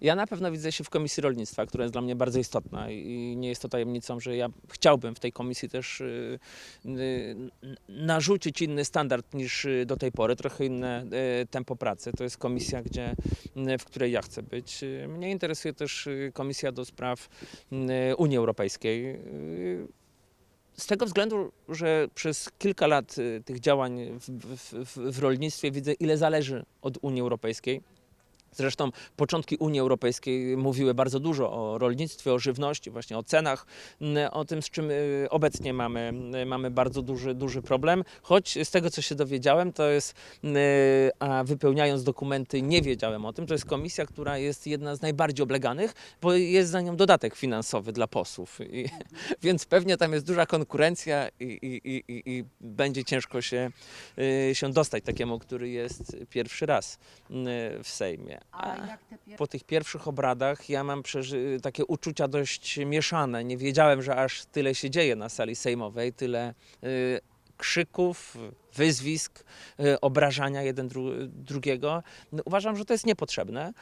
Ja na pewno widzę się w Komisji Rolnictwa, która jest dla mnie bardzo istotna i nie jest to tajemnicą, że ja chciałbym w tej komisji też y, narzucić inny standard niż y, do tej pory, trochę inne y, tempo pracy. To jest komisja, gdzie, w której ja chcę być. Mnie interesuje też Komisja do Spraw Unii Europejskiej. Z tego względu, że przez kilka lat tych działań w, w, w rolnictwie widzę, ile zależy od Unii Europejskiej. Zresztą początki Unii Europejskiej mówiły bardzo dużo o rolnictwie, o żywności, właśnie o cenach, m, o tym, z czym y, obecnie mamy, y, mamy bardzo duży, duży problem. Choć z tego, co się dowiedziałem, to jest, y, a wypełniając dokumenty nie wiedziałem o tym, to jest komisja, która jest jedna z najbardziej obleganych, bo jest za nią dodatek finansowy dla posłów. I, więc pewnie tam jest duża konkurencja i, i, i, i, będzie ciężko się, się dostać takiemu, który jest pierwszy raz w Sejmie. A. Po tych pierwszych obradach ja mam takie uczucia dość mieszane. Nie wiedziałem, że aż tyle się dzieje na sali sejmowej, tyle y, krzyków, wyzwisk, y, obrażania jeden dru- drugiego. No, uważam, że to jest niepotrzebne.